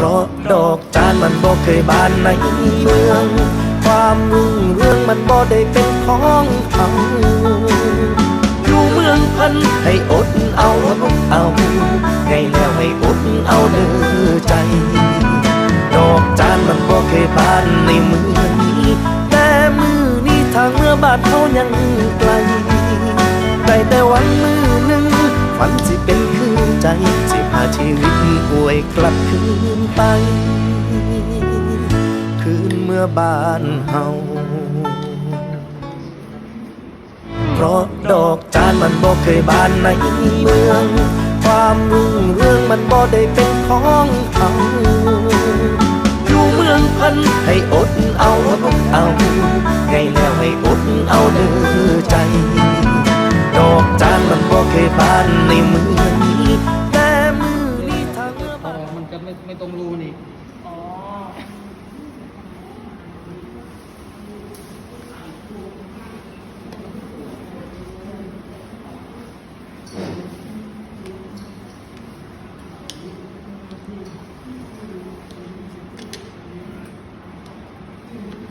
เพราะดอกจานมันบ่เคยบานในเมือง ความรุ่งเรื่องมันบ่ได้เป็นของเขาอยู่เมืองพันให้อดเอาเอาไงแล้วให้อดเอาเด้อใจ ดอกจานมันบ่เคยบานในเมืองนี้แต่มือนี้ทางเมื่อบาดเขายังไกลได้แต่วันมือหนึ่งฝันสิเป็นคือใจสิพาชีวิต ป่วยกลับคืนไป คืนเมื่อบ้านเฮาเพราะดอกจานมันบ่เคยบานในเมือง ความรุ่งเรื่องมันบ่ได้เป็นของเขาอยู่เมืองพันให้อดเอา ไม่ไม่ตรงรูนี่อ๋ออืม